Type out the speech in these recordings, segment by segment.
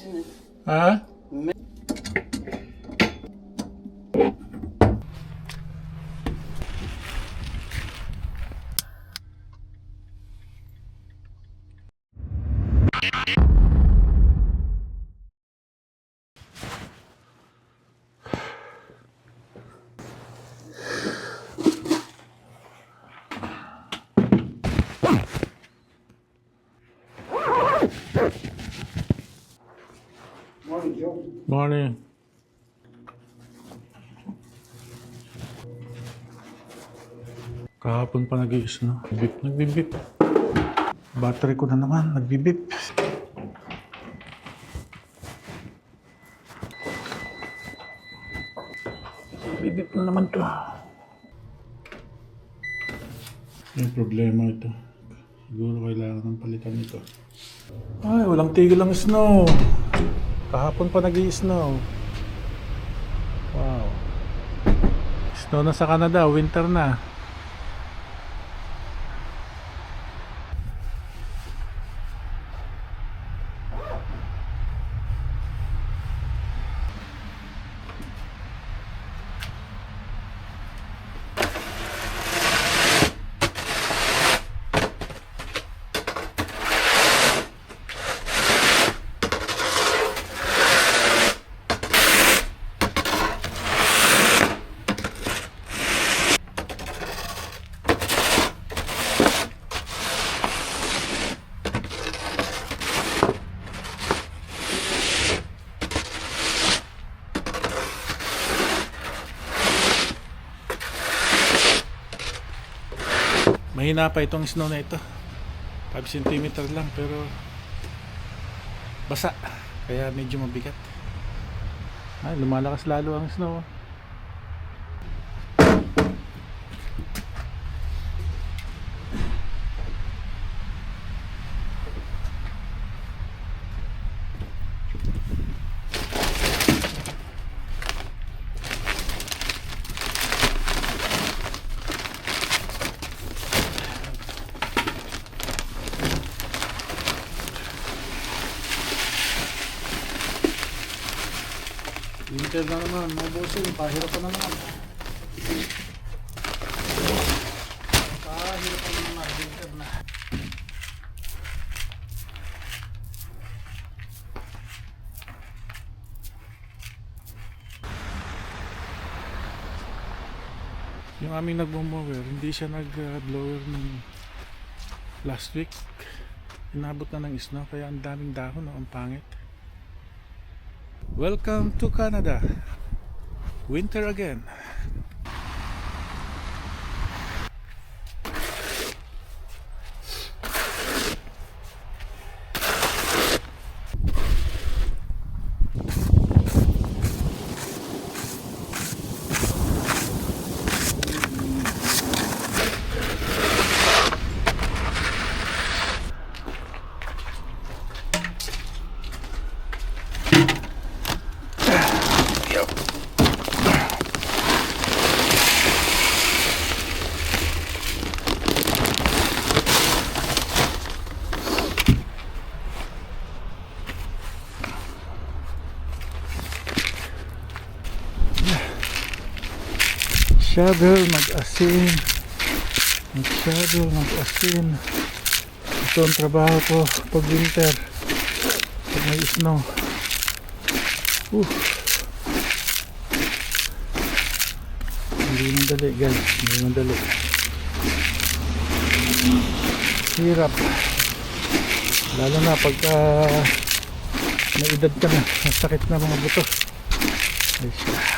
isn't it? Pa nag-iis, no? Bip, nagbibip. Battery ko na naman, nagbibip. Bibip na naman to. Yung problema ito. Siguro kailangan ng palitan nito. Ay, walang tigil ang snow. Kahapon pa nag snow Wow. Snow na sa Canada, winter na. Mahina pa itong snow na ito. 5 cm lang pero basa. Kaya medyo mabigat. Ay, lumalakas lalo ang snow. Winter na naman, mga bossing, pahirapan na naman. Pahirapan na naman, winter na. Yung aming nagmo-mower, hindi siya nag-blower ng last week. Inabot na ng snow, kaya ang daming dahon, no? ang pangit. Welcome to Canada. Winter again. Shovel, mag-asin. Mag-shovel, mag-asin. Ito ang trabaho ko pag winter. Pag may snow. Uh. Hindi madali guys. Hindi madali. Hirap. Lalo na pagka may edad ka na. Masakit na mga buto. Ay siya.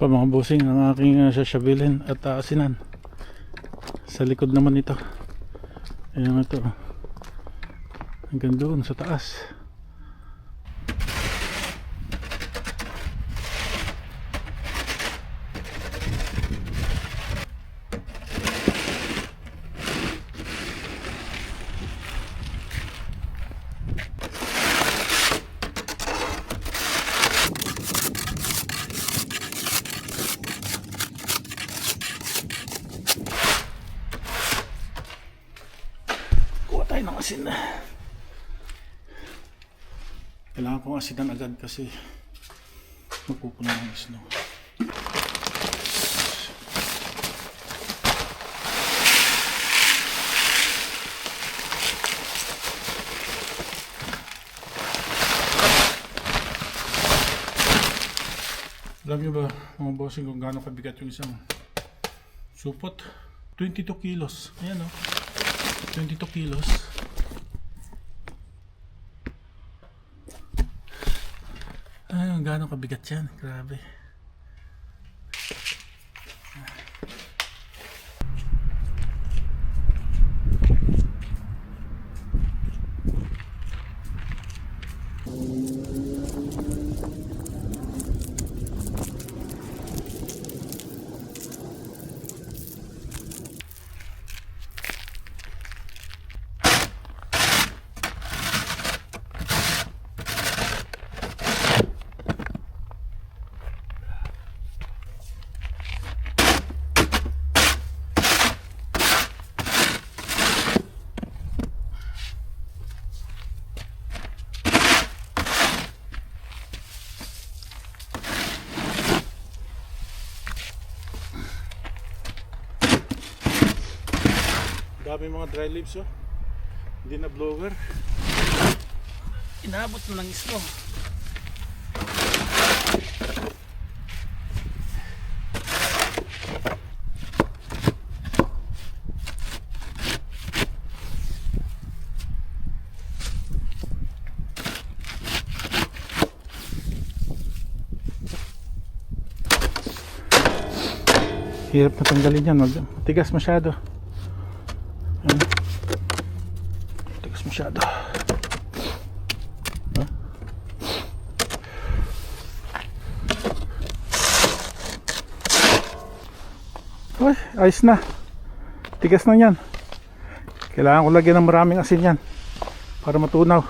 Pa mga bossing ang aking uh, sasabilin at aasinan. Sa likod naman ito. Ayan ito. Hanggang doon sa taas. Asinan agad kasi magpupuno ng snow. Alam niyo ba, mga bossing, kung gaano kabigat yung isang supot? 22 kilos. Ayan o. 22 kilos. Gaano kabigat yan. Grabe. Dami mga dry leaves oh. Hindi na blower. Inabot na ng snow. Hirap na tanggalin yan. Mag- Matigas masyado. Ayan. Matigas masyado. Uy, ayos na. Tigas na yan. Kailangan ko lagyan ng maraming asin yan. Para matunaw.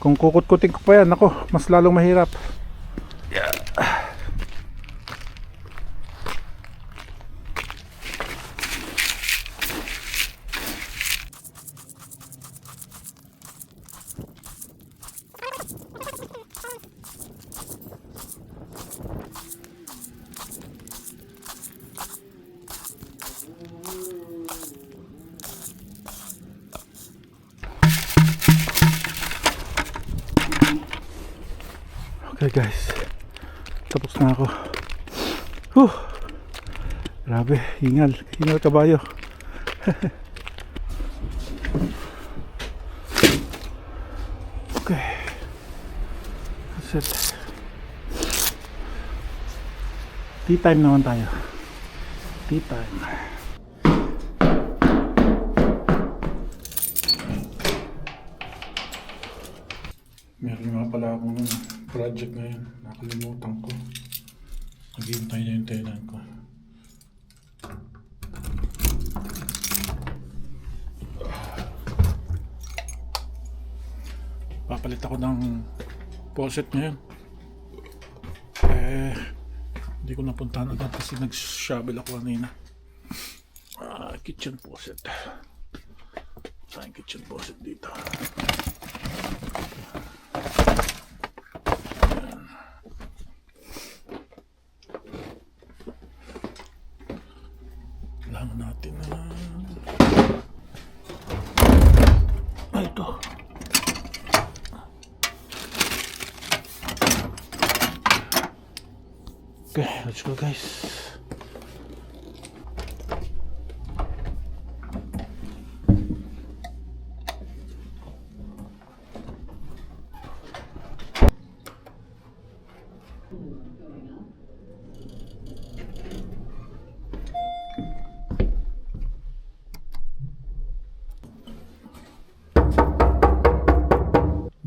Kung kukut-kutin ko pa yan, ako, mas lalong mahirap. Okay guys. Tapos na ako. Whew. Grabe, hingal. Hingal kabayo. okay. That's it. Tea time naman tayo. Tea time. Meron nga pala akong project ngayon. Nakalimutan ko. Naghihintay na yung tenant ko. Papalit ako ng faucet ngayon. Eh, hindi ko napuntahan agad kasi nag-shovel ako kanina. Ah, kitchen faucet. Saan kitchen faucet dito? Guys.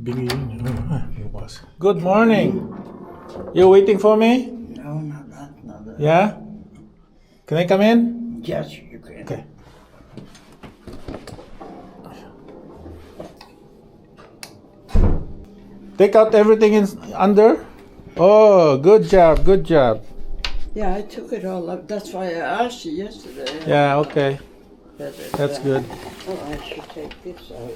Bingi yun. Bukas. Good morning. You waiting for me? No, not that, not that. Yeah? Can I come in? Yes, you can. Okay. Take out everything in under. Oh, good job, good job. Yeah, I took it all up. That's why I asked you yesterday. Yeah, okay. That's good. Oh, I should take this out.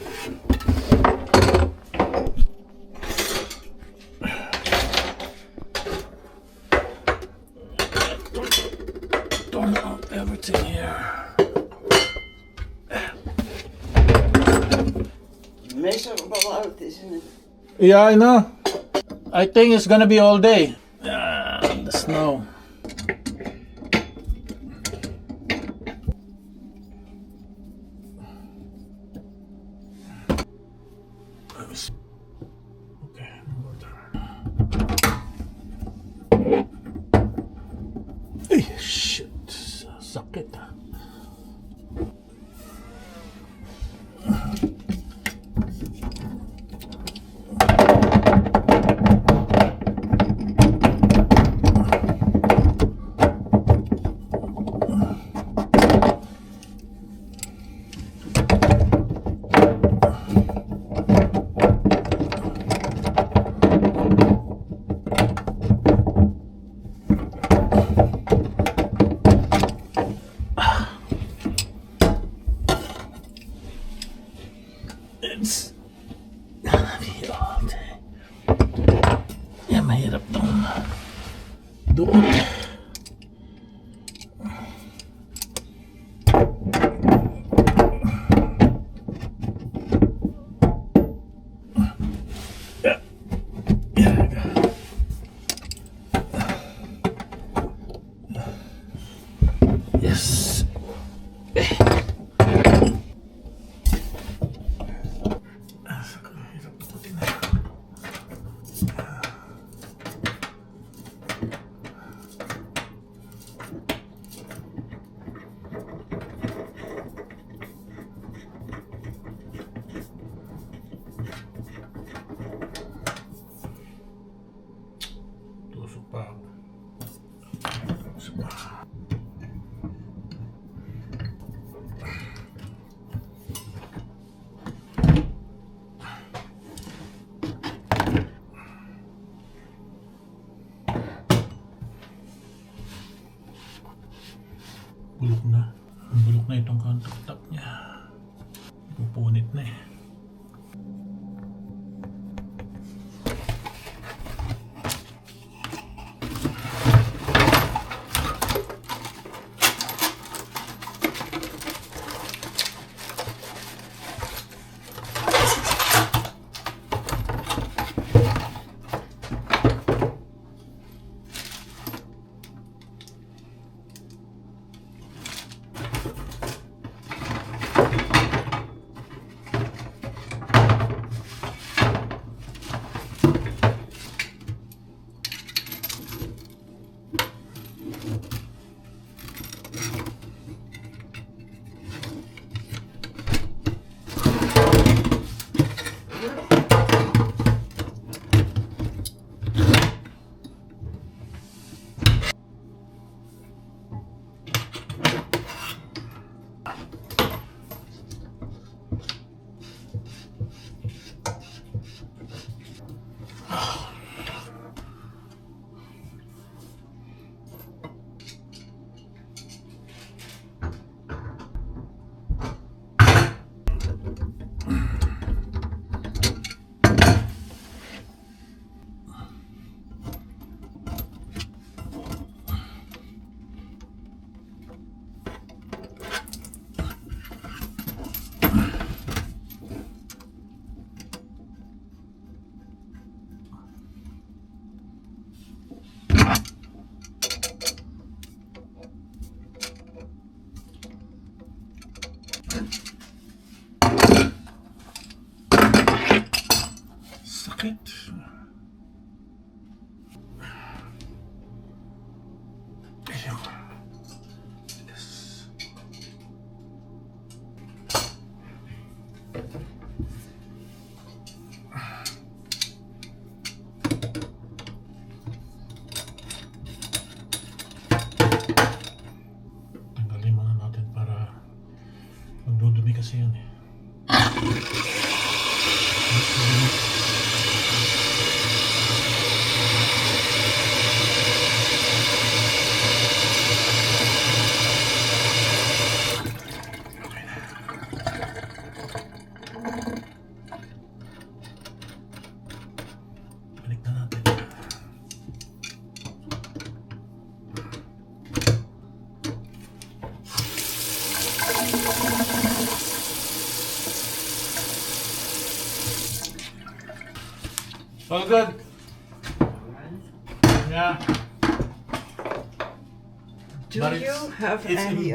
Turn out everything here. Miserable out, isn't it? Yeah, I know. I think it's gonna be all day. Bulok na. Bulok na itong countertop niya. Pupunit na eh. kami kasi yun.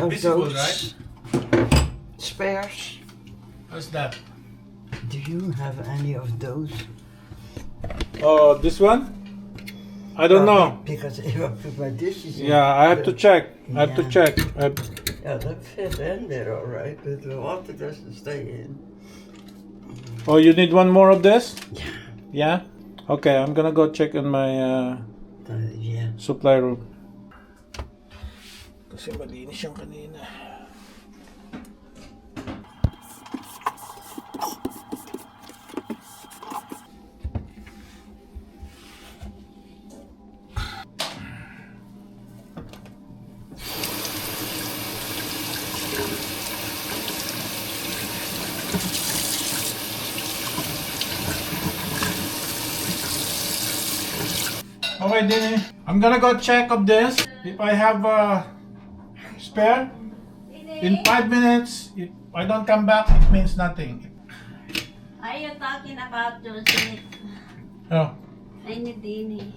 Of invisible, those right? spares? What's that? Do you have any of those? Oh, this one? I don't Well, know. Because if I put my dishes in, Yeah, I have to check. I have to Yeah. check. I, Yeah, that fit in there all right, but the water doesn't stay in. oh, you need one more of this? Yeah. Yeah. Okay, I'm gonna go check in my uh, Uh, yeah. supply room. Kasi malinis yung kanina. Okay, Dini. I'm gonna go check of this. If I have a spare, in five minutes, if I don't come back, it means nothing. Are you talking about Joseph? Oh, I need Dini.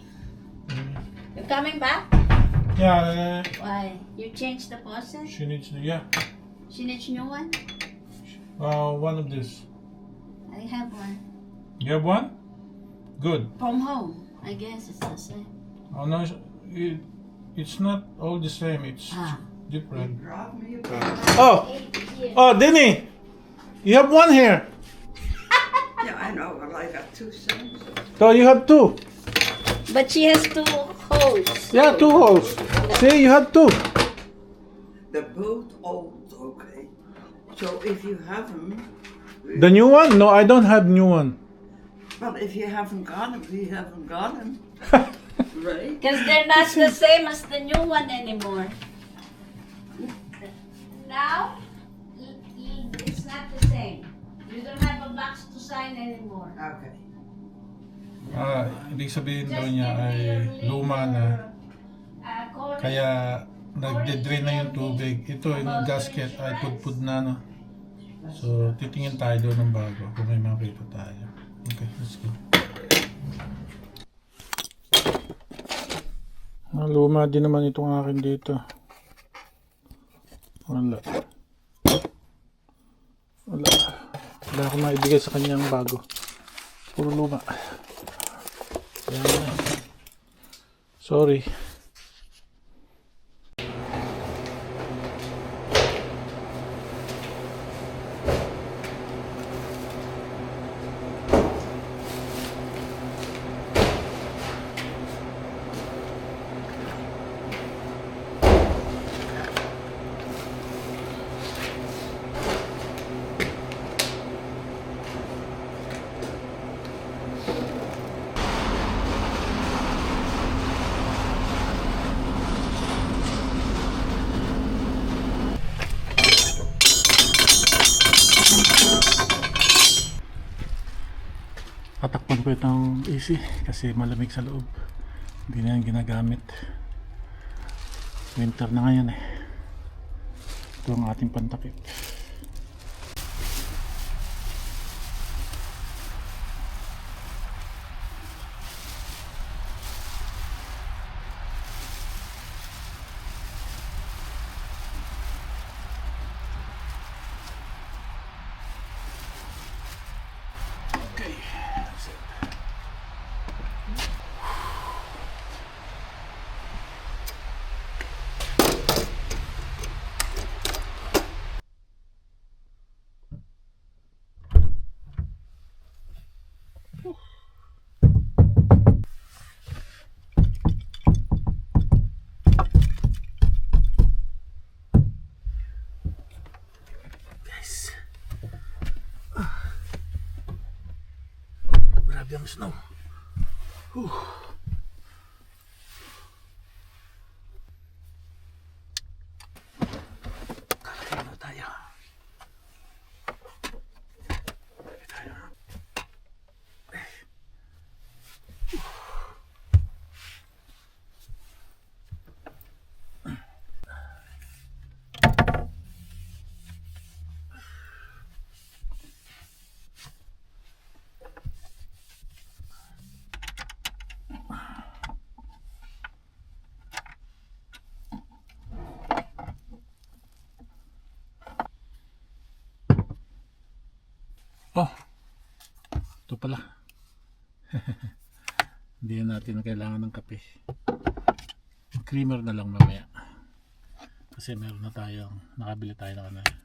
You coming back? yeah, uh, Why? You changed the faucet? she needs, yeah, She needs new one? uh, one of this. I have one. You have one? Good. From home. I guess it's the same. Oh no, it's, it, it's not all the same. It's Ah. Different. Drop Oh, oh, Denny, you have one here. Yeah, I know, but I got two sinks. So you have two. But she has two holes. Yeah, two holes. See, you have two. They're both old, okay. So if you have them, The new one? No, I don't have new one. well, if you haven't got them, we haven't got them, right? Because they're not the same as the new one anymore. Now, it's not the same. You don't have a box to sign anymore. Okay. Ah, ibig sabihin daw niya ay luma na. uh, Kaya nagde-drain na yung tubig. Ito yung gasket ay pudpud na no. So titingin tayo doon ng bago kung may makita tayo. Okay, let's go. Ah, luma din naman itong akin dito. Wala. Wala. Wala akong maibigay sa kanyang bago. Puro luma. Kaya na. Sorry. Ko itong AC kasi malamig sa loob. Hindi na yan ginagamit. Winter na ngayon eh. Ito ang ating pantakip. Grabe ang snow. Whew. Kakain na tayo. Kakain tayo. Oh. Ito pala. Hindi na natin kailangan ng kape. Creamer na lang mamaya. Kasi meron na tayong nakabili tayo ng ano.